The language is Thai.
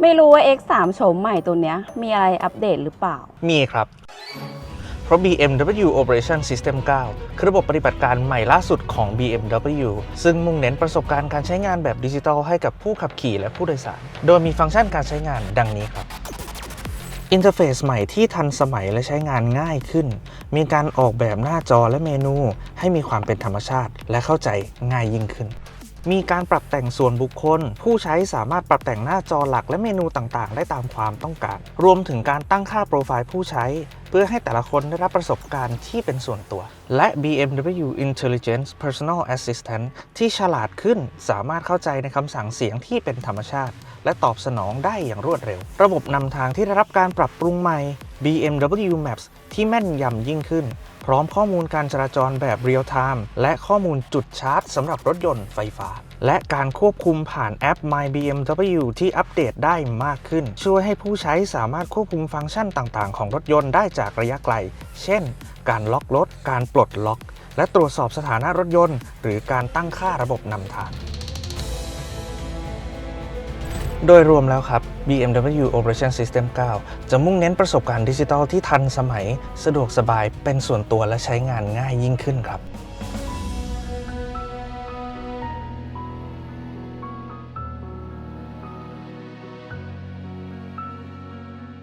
ไม่รู้ว่า X3 โฉมใหม่ตัวเนี้ยมีอะไรอัปเดตหรือเปล่า มีครับ เพราะ BMW Operation System 9 คือระบบปฏิบัติการใหม่ล่าสุดของ BMW ซึ่งมุ่งเน้นประสบการณ์การใช้งานแบบดิจิทัลให้กับผู้ขับขี่และผู้โดยสาร โดยมีฟังก์ชันการใช้งานดังนี้ครับอินเทอร์เฟซใหม่ที่ทันสมัยและใช้งานง่ายขึ้น มีการออกแบบหน้าจอและเมนูให้มีความเป็นธรรมชาติและเข้าใจง่ายยิ่งขึ้น มีการปรับแต่งส่วนบุคคล ผู้ใช้สามารถปรับแต่งหน้าจอหลักและเมนูต่างๆ ได้ตามความต้องการ รวมถึงการตั้งค่าโปรไฟล์ผู้ใช้ เพื่อให้แต่ละคนได้รับประสบการณ์ที่เป็นส่วนตัว และ BMW Intelligence Personal Assistant ที่ฉลาดขึ้นสามารถเข้าใจในคำสั่งเสียงที่เป็นธรรมชาติ และตอบสนองได้อย่างรวดเร็ว ระบบนำทางที่ได้รับการปรับปรุงใหม่ BMW Maps ที่แม่นยำยิ่งขึ้น พร้อมข้อมูลการจราจรแบบเรียลไทม์และข้อมูลจุดชาร์จสำหรับรถยนต์ไฟฟ้า และการควบคุมผ่านแอป My BMW ที่อัปเดตได้มากขึ้น ช่วยให้ผู้ใช้สามารถควบคุมฟังก์ชันต่างๆ ของรถยนต์ได้จากระยะไกล เช่น การล็อกรถ การปลดล็อก และตรวจสอบสถานะรถยนต์ หรือการตั้งค่าระบบนำทาง โดยรวมแล้วครับ BMW Operation System 9 จะมุ่งเน้นประสบการณ์ดิจิทัลที่ทันสมัย สะดวกสบายเป็นส่วนตัวและใช้งานง่ายยิ่งขึ้นครับ